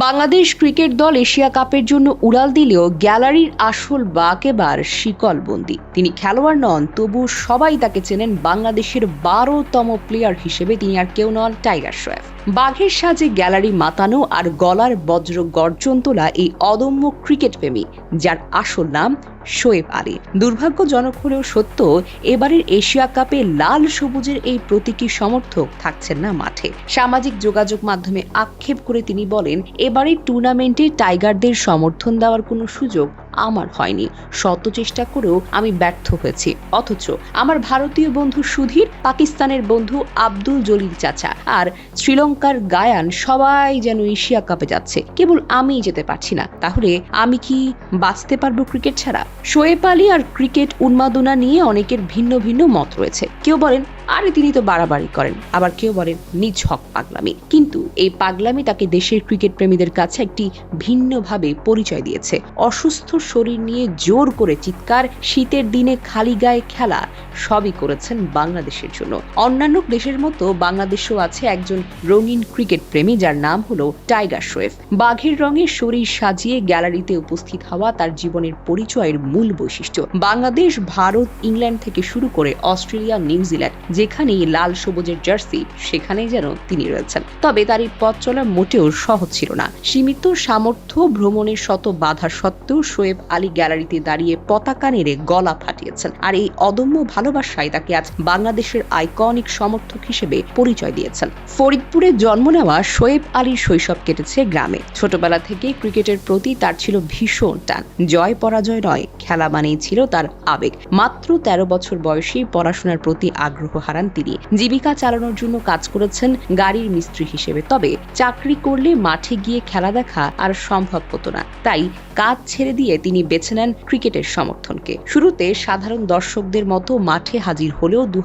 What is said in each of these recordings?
Bangladesh cricket দল Asia কাপের জন্য উড়াল দিলেও গ্যালারির আসল বাকেবার শিকলবন্দি। তিনি খেলোয়াড় নন তবু সবাই তাকে চেনেন বাংলাদেশের বারোতম প্লেয়ার হিসেবে। তিনি আর কেউ নন টাইগার শোয়েফ বাঘের সাজে গ্যালারি মাতানো আর গলার বজ্র গর্জন তোলা এই অদম্য ক্রিকেট প্রেমী যার আসল নাম শোয়েব আলী দুর্ভাগ্যজনক হলেও সত্য, এবারের এশিয়া কাপে লাল সবুজের এই প্রতীকী সমর্থক থাকছেন না মাঠে। সামাজিক যোগাযোগ মাধ্যমে আক্ষেপ করে তিনি বলেন, এবারের টুর্নামেন্টে টাইগারদের সমর্থন দেওয়ার কোনো সুযোগ আমার হয়নি। শত চেষ্টা করেও আমি ব্যর্থ হয়েছি। অথচ আমার ভারতীয় বন্ধু সুধীর, পাকিস্তানের বন্ধু আব্দুল জলিল চাচা আর শ্রীলঙ্কার গায়ান সবাই যেন এশিয়া কাপে যাচ্ছে। কেবল আমিই যেতে পারছি না। তাহলে আমি কি বাঁচতে পারব ক্রিকেট ছাড়া? শোয়েব আলী আর ক্রিকেট উন্মাদনা নিয়ে অনেকের ভিন্ন ভিন্ন মত রয়েছে। কেউ বলেন আরে তিনি তো বাড়াবাড়ি করেন। আবার কেউ বলেন, নিজ হক পাগলামি। কিন্তু এই পাগলামি তাকে দেশের ক্রিকেট প্রেমীদের কাছে একটি ভিন্নভাবে পরিচয় দিয়েছে। অসুস্থ শরীর নিয়ে জোর করে চিৎকার, শীতের দিনে খালি গায়ে খেলা, সবই করেছেন বাংলাদেশের জন্য। অন্যান্য দেশের মতো বাংলাদেশেও আছে একজন রঙিন ক্রিকেট প্রেমী যার নাম হলো টাইগার শোয়েফ বাঘের রঙে শরীর সাজিয়ে গ্যালারিতে উপস্থিত হওয়া তার জীবনের পরিচয়ের মূল বৈশিষ্ট্য। বাংলাদেশ, ভারত, ইংল্যান্ড থেকে শুরু করে অস্ট্রেলিয়া, নিউজিল্যান্ড যেখানেই লাল সবুজের জার্সি, সেখানেই যেন তিনি রয়েছেন। তবে তার এই পথ চলা মোটেও সহজ ছিল না। সীমিত সামর্থ্য ভ্রমণের শত বাধা সত্ত্বেও শোয়েব আলী গ্যালারিতে দাঁড়িয়ে পতাকা নেড়ে গলা ফাটিয়েছেন। আর এই অদম্য ভালোবাসায় তাকে আজ বাংলাদেশের আইকনিক সমর্থক হিসেবে পরিচয় দিয়েছেন। ফরিদপুরে জন্ম নেওয়া শোয়েব আলীর শৈশব কেটেছে গ্রামে। ছোটবেলা থেকে ক্রিকেটের প্রতি তার ছিল ভীষণ টান। জয় পরাজয় নয়, খেলা মানেই ছিল তার আবেগ। মাত্র তেরো বছর বয়সেই পড়াশোনার প্রতি আগ্রহ হারান তিনি জীবিকা চালানোর জন্য কাজ করেছেন গাড়ির মিস্ত্রি হিসেবে। তবে চাকরি করলে মাঠে গিয়ে খেলা দেখা আর সম্ভব হতো না। তাই কাজ ছেড়ে দিয়ে তিনি বেছে নেন ক্রিকেটের সমর্থনকে। শুরুতে সাধারণ দর্শকদের মতো মাঠে হাজির হলেও দু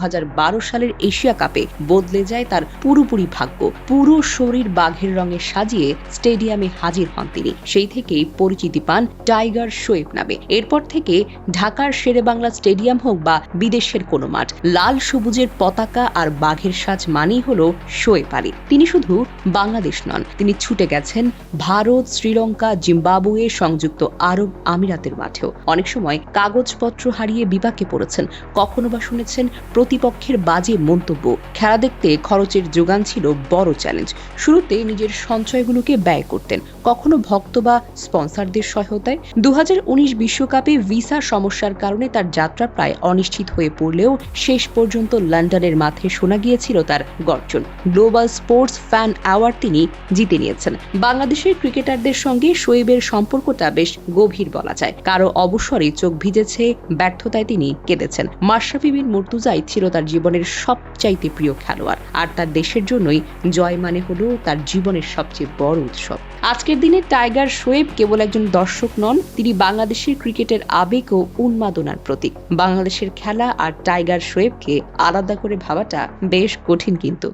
সালের এশিয়া কাপে বদলে যায় তার পুরোপুরি ভাগ্য। পুরো শরীর বাঘের রঙে সাজিয়ে স্টেডিয়ামে হাজির হন তিনি। সেই থেকেই পরিচিতি পান টাইগার শোয়েব নামে। এরপর থেকে ঢাকার শেরে বাংলা স্টেডিয়াম হোক বা বিদেশের কোনো মাঠ, লাল সবুজের পতাকা আর বাঘের সাজ মানেই হল শোয়েব আলী। তিনি শুধু বাংলাদেশ নন, তিনি ছুটে গেছেন ভারত, শ্রীলঙ্কা, জিম্বাবুয়ে সংযুক্ত আরব আমিরাতের মাঠেও। অনেক সময় কাগজপত্র হারিয়ে বিপাকে পড়েছেন। কখনো বা শুনেছেন প্রতিপক্ষের বাজে মন্তব্য। খেলা দেখতে খরচের যোগান ছিল বড় চ্যালেঞ্জ। শুরুতে নিজের সঞ্চয়গুলোকে ব্যয় করতেন। কখনো ভক্ত বা স্পন্সরদের সহায়তায়। দু বিশ্বকাপে ভিসা সমস্যার কারণে তার যাত্রা প্রায় অনিশ্চিত হয়ে পড়লেও শেষ পর্যন্ত লন্ডনের মাঠে শোনা গিয়েছিল তার গর্জন। গ্লোবাল স্পোর্টস ফ্যান অ্যাওয়ার্ড তিনি জিতে নিয়েছেন। বাংলাদেশের ক্রিকেটারদের সঙ্গে শোয়েবের সম্পর্কটা বেশ গভীর বলা যায়। কারও অবসরে চোখ ভিজেছে, ব্যর্থতায় তিনি কেঁদেছেন। মাশরাফি বিন মুর্তুজাই ছিল তার জীবনের সবচাইতে প্রিয় খেলোয়াড়। আর তার দেশের জন্যই জয় মানে হলো তার জীবনের সবচেয়ে বড় উৎসব। আজকের দিনে টাইগার শোয়েব কেবল একজন দর্শক নন, তিনি বাংলাদেশের ক্রিকেটের আবেগ ও উন্মাদনার প্রতীক। বাংলাদেশের খেলা আর টাইগার শোয়েবকে আলাদা করে ভাবাটা বেশ কঠিন কিন্তু।